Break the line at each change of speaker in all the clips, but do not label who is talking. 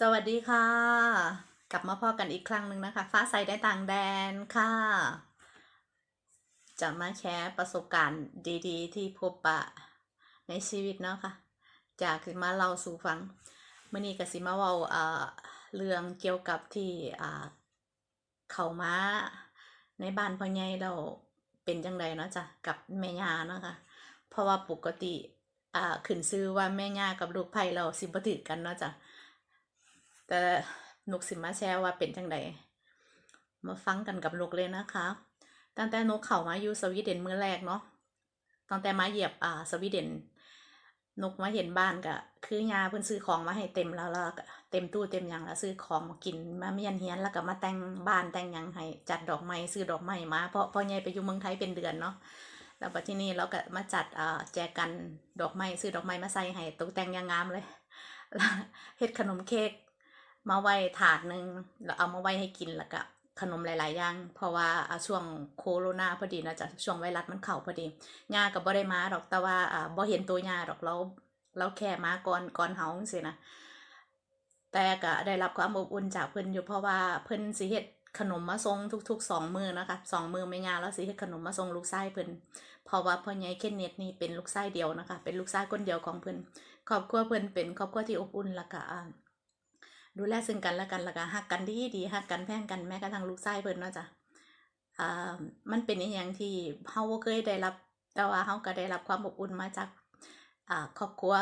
สวัสดีค่ะ กลับมาพอกันอีกครั้งหนึ่งนะคะ ฟ้าใสได้ต่างแดนค่ะ จะมาแชร์ประสบการณ์ดีๆ ที่พบปะในชีวิตเนาะค่ะ จากมาเล่าสู่ฟังมื่อนี้ก็สิมาเว้าเรื่องเกี่ยวกับที่เขามาในบ้านพ่อใหญ่เราเป็นจังไดเนาะจ้ะกับแม่ยาเนาะค่ะ เพราะว่าปกติขึ้นชื่อว่าแม่ย่ากับลูกไผ่เราสิบ่ถือกันเนาะจ้ะ แต่นกสิมาแชร์ว่าเป็นจังไดมาฟังกันกับนกเลยนะคะ ตั้งแต่นกเข้ามาอยู่สวีเดนมื้อแรกเนาะตั้งแต่มาเหยียบอ่าสวีเดนนกมาเห็นบ้านก็คือยาเพิ่นซื้อของมาให้เต็มแล้วแล้วเต็มตู้เต็มหยังแล้วซื้อของมากินมาเมียนเฮียนแล้วก็มาแต่งบ้านแต่งหยังให้จัดดอกไม้ซื้อดอกไม้มาเพราะพ่อใหญ่ไปอยู่เมืองไทยเป็นเดือนเนาะแล้วบัดที่นี่เราก็มาจัดอ่าแจกันดอกไม้ซื้อดอกไม้มาใส่ให้ตกแต่งอย่างงามเลยเฮ็ดขนมเค้ก มาไว้ถาดหนึ่งแล้วเอามาไว้ให้กินแล้วก็ขนมหลาย ๆ อย่าง เพราะว่าช่วงโคโรนาพอดีนะจ๊ะช่วงไวรัสมันเข้าพอดีย่าก็บ่ได้มาดอกแต่ว่าอ่าบ่เห็นตัวย่าดอกเราเราแค่มาก่อนก่อนเฮาจังซี่นะแต่ก็ได้รับความอบอุ่นจากเพิ่นอยู่เพราะว่าเพิ่นสิเฮ็ดขนมมาส่งทุกๆสองมือนะคะสองมือแม่ย่าแล้วสิเฮ็ดขนมมาส่งลูกชายเพิ่นเพราะว่าพ่อใหญ่เคนเน็ตนี่เป็นลูกชายเดียวนะคะ เป็นลูกชายคนเดียวของเพิ่นครอบครัวเพิ่นเป็นครอบครัวที่อบอุ่นล้วก็อ่า ดูแลซึ่งกันและกันแล้วก็ฮักกันดีดีฮักกันแพงกันแม้กระทั่งลูกชายเพิ่นเนาะจ้ะอ่ามันเป็นอีหยังที่เฮาเคยได้รับ แต่ว่าเฮาก็ได้รับความอบอุ่นมาจากอ่าครอบครัว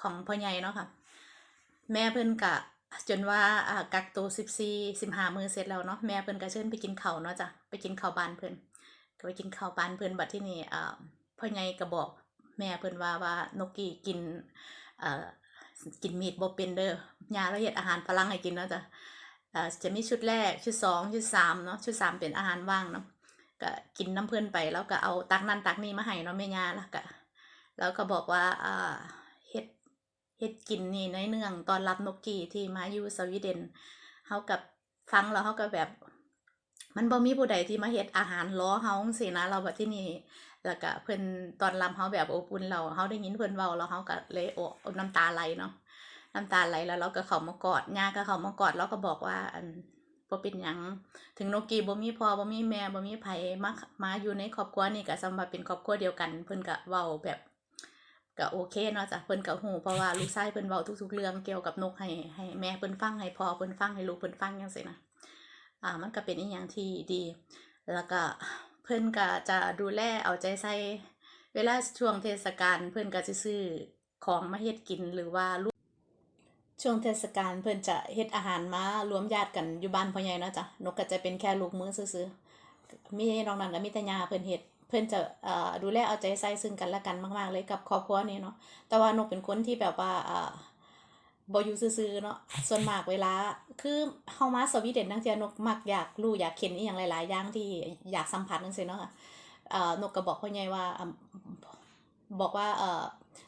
ของพ่อใหญ่เนาะค่ะ แม่เพิ่นก็จนว่าอ่ากักตัว14 15มื้อเสร็จแล้วเนาะแม่เพิ่นก็เชิญไปกินข้าวเนาะจ้ะไปกินข้าวบ้านเพิ่นก็ไปกินข้าวบ้านเพิ่นบัดที่นี่อ่าพ่อใหญ่ก็บอกแม่เพิ่นว่าว่านกกี้กินเอ่อ กินมีดบ่เป็นเด้อยาละเอียดอาหารฝรั่งให้กินเนาะจ้ะเอ่อจะมีชุดแรกชุดสองชุดสามเนาะชุดสามเป็นอาหารว่างเนาะก็กินน้ำเพิ่อนไปแล้วก็เอาตักนั่นตักนี่มาให้เนาะแม่ยาแล้วก็แล้วก็บอกว่าอ่าเฮ็ดเฮ็ดกินนี่ในเนื่องตอนรับนกกี้ที่มาอยู่สวีเดนเฮากับฟังแล้วเฮาก็แบบ มันบ่มีผู้ใดที่มาเฮ็ดอาหารล้อเฮาจังซี่นะเราแบัดที่นี่แล้วก็เพิ่นตอนรำเขาแบบอบอุ่นเราเขาได้ยินเพิ่นเว้าแล้วเขาก็เลยโอ้น้ำตาไหลเนาะน้ำตาไหลแล้วเราก็เข้ามากอดย่าก็เข้ามากอดแล้วก็บอกว่าอันบ่เป็นหยังถึงโนกีบ่มีพ่อบ่มีแม่บ่มีไผมามาอยู่ในครอบครัวนี่ก็สำว่าเป็นครอบครัวเดียวกัน เพิ่นก็เว้าแบบก็โอเคเนาะจ้ะเพิ่นก็ฮู้เพราะว่าลูกชายเพิ่นเว้าทุกๆเรื่องเกี่ยวกับนกให้ให้แม่เพิ่นฟังให้พ่อเพิ่นฟังให้ลูกเพิ่นฟังจังซี่นะ อ่ามันก็เป็นอีหยังที่ดี แล้วก็เพิ่อนก็จะดูแลเอาใจใส่เวลาช่วงเทศกาลเพิ่อนก็สิซื้อของมาเฮ็ดกินหรือว่าลูกช่วงเทศกาลเพิ่อนจะเฮ็ดอาหารมารวมญาติกันอยู่บ้านพ่อใหญ่เนาะจ้ะนกก็จะเป็นแค่ลูกมือซื่อๆมีนอกนั้นก็มีแต่ยาเพิ่อนเฮ็ดเพิ่อนจะเอ่อดูแลเอาใจใส่ซึ่งกันและกันมาก ๆ เลยกับครอบครัวนี้เนาะแต่ว่านกเป็นคนที่แบบว่าอ่า บอยู่ซื่อๆเนาะส่วนมากเวลา คือเฮามาสวีเดนนังเที่ยนกมักอยากรู้อยากเห็นอีหยังหลายๆอย่างที่อยากสัมผัสจังซี่เนาะค่ะเอ่อนกก็บอกพ่อใหญ่ว่าอ่ำบอกว่าเอ่อ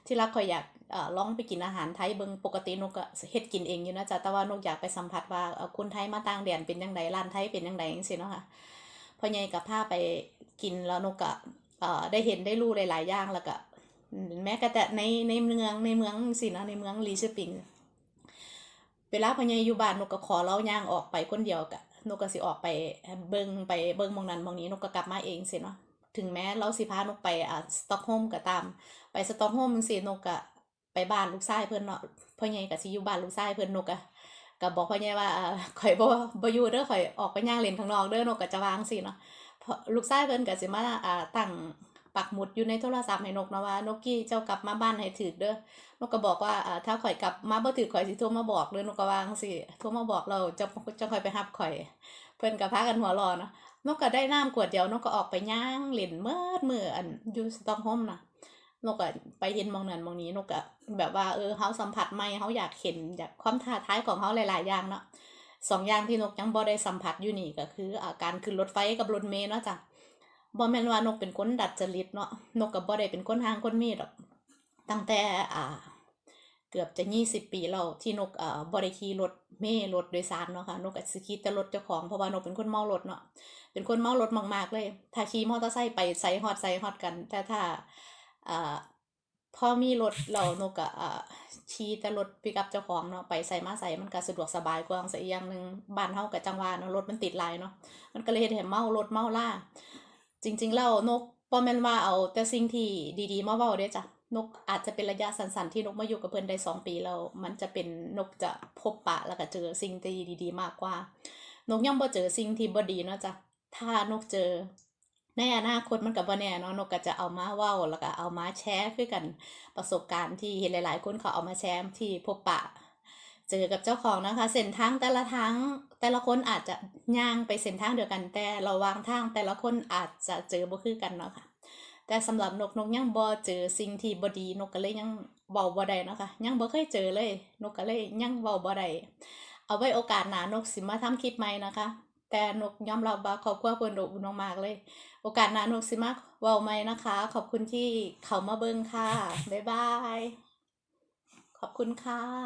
ที่รักข่อยอยากเอ่อลองไปกินอาหารไทยเบิ่งปกตินกก็เฮ็ดกินเองอยู่นะจ๊ะแต่ว่านกอยากไปสัมผัสว่าคนไทยมาต่างแดนเป็นจังไดร้านไทยเป็นจังไดจังซี่เนาะค่ะพ่อใหญ่ก็พาไปกินแล้วนกก็เอ่อได้เห็นได้รู้หลายๆอย่างแล้วก็แม้กระแต่ในในเมืองในเมืองสินะในเมืองลีชปิง เวลาพ่อใหญ่อยู่บ้านนกก็ขอเล่าย่างออกไปคนเดียวกะนกก็สิออกไปเบิงไปเบิงมองนั้นมองนี้นกก็กลับมาเองสิเนาะถึงแม้เราสิพานกไปอ่าสต็อกโฮมก็ตาม ไปสต็อกโฮมจังซี่นกก็ไปบ้านลูกชายเพิ่อนเนาะพ่อใหญ่ก็สิอยู่บ้านลูกชายเพิ่อนนกก็ก็บอกพ่อใหญ่ว่าอ่าข่อยบ่บ่อยู่เด้อข่อยออกไปย่างเล่นข้างนอกเด้อนกก็จะวางซี่เนาะเพราะลูกชายเพิ่อนก็สิมาอ่าตั้ง ปักหมุดอยู่ในโทรศัพท์ให้นกนะว่านกกี้เจ้ากลับมาบ้านให้ถึกเด้อนกก็บอกว่าอ่าถ้าข่อยกลับมาบ่ถือข่อยสิโทรมาบอกเลยนกก็วางสิโทรมาบอกเราจะจะข่อยไปรับข่อย เพิ่อนก็พากันหัวรอนะนกก็ได้น้ำขวดเดียวนกก็ออกไปย่างเล่นเมิดมื้ออันอยู่สตอกโฮมนะนกก็ไปเห็นมองนั้นมองนี้นกก็แบบว่าเออเฮาสัมผัสใหม่เฮาอยากเห็นอยากความท้าทายของเฮาหลาย ๆ อย่างเนาะสองอย่างที่นกยังบ่ได้สัมผัสอยู่นี่ก็คืออาการขึ้นรถไฟกับรถเมล์เนาะจ้ะ บ่แม่นว่านกเป็นคนดัดจริตเนาะนกก็บ่ได้เป็นคนทางคนมีดอกตั้งแต่อ่า เกือบจะยี่สิบปีแล้วที่นกอ่อบริขี่รถเมล์รถโดยสารเนาะค่ะนกก็สิขี่แต่รถเจ้าของเพราะว่านกเป็นคนเมารถเนาะเป็นคนเมารถมากๆเลย ถ้าขี่มอเตอร์ไซค์ไปไสฮอดไสฮอดกัน แต่ถ้าอ่าพอมีรถเรานกก็อ่าขี่แต่รถปิกับเจ้าของเนาะไปใส่มาใส่มันก็สะดวกสบายกว่าซะอีกอย่างหนึ่งบ้านเฮาก็จังหว่าเนาะรถมันติดลายเนาะมันก็เลยเฮ็ดให้เมารถเมาล่า จริงๆ แล้วนกบ่แม่นว่าเอาแต่สิ่งที่ดีๆ มาเว้าเด้จ้ะนกอาจจะเป็นระยะสั้นๆที่นกมาอยู่กับเพิ่อนได้สองปีแล้วมันจะเป็นนกจะพบปะแล้วก็เจอสิ่งที่ดีๆ มากกว่า นกยังบ่เจอสิ่งที่บ่ดีเนาะจ้ะถ้านกเจอในอนาคตมันก็บ่แน่เนาะนกก็จะเอามาเว้าแล้วก็เอามาแชร์คือกันประสบการณ์ที่เห็นหลาย ๆ คนเขาเอามาแชร์ที่พบปะ เจอกับเจ้าของนะคะ เส้นทางแต่ละทางแต่ละคนอาจจะย่างไปเส้นทางเดียวกันแต่ระวางทางแต่ละคนอาจจะเจอบ่คือกันเนาะค่ะ แต่สำหรับนกนกยังบ่เจอสิ่งที่บ่ดีนกก็เลยยังเว้าบ่ได้เนาะค่ะยังบ่เคยเจอเลย นกก็เลยยังเว้าบ่ได้เอาไว้โอกาสหนานกสิมาทำคลิปใหม่นะคะ แต่นกยอมรับว่าครอบครัวเพิ่นอบอุ่นมากๆเลย โอกาสหน้านกสิมาเว้าใหม่นะคะ ขอบคุณที่เข้ามาเบิ่งค่ะบ๊ายบายขอบคุณค่ะ